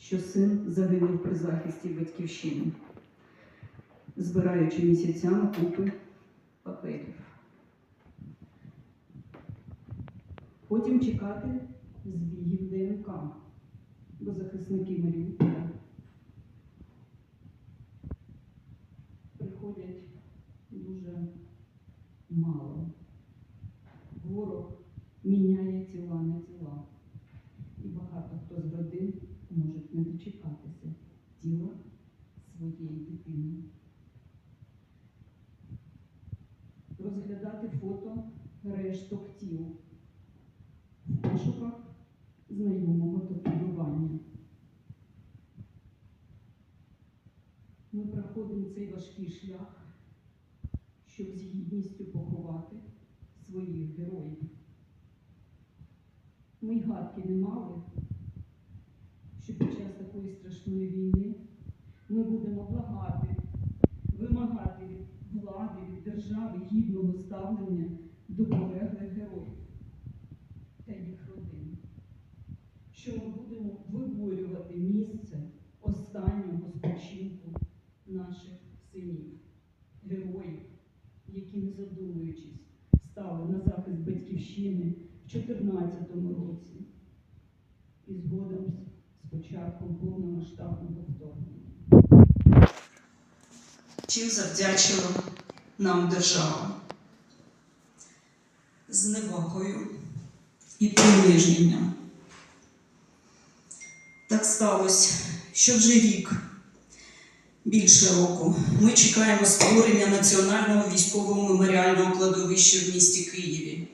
що син загинув при захисті батьківщини, збираючи місяцями купи паперів. Потім чекати збігів ДНК, бо захисники Маріуполя приходять дуже мало. Ворог міняє тіла на тіла. І багато хто з родин можуть не дочекатися тіла своєї дитини. Розглядати фото решток тіл в пошуках знайомого татуювання. Ми проходимо цей важкий шлях, щоб з гідністю поховати своїх героїв. Ми гадки не мали, час такої страшної війни ми будемо благати, вимагати від влади, від держави гідного ставлення до полеглих героїв та їх родин. Що ми будемо виборювати місце останнього спочинку наших синів, героїв, які, не задумуючись, стали на захист батьківщини в 2014 році і згодом з початком повномасштабного вторгнення. Чим завдячила нам держава? Зневагою і приниженням. Так сталося, що вже рік, більше року, ми чекаємо створення Національного військового меморіального кладовища в місті Києві.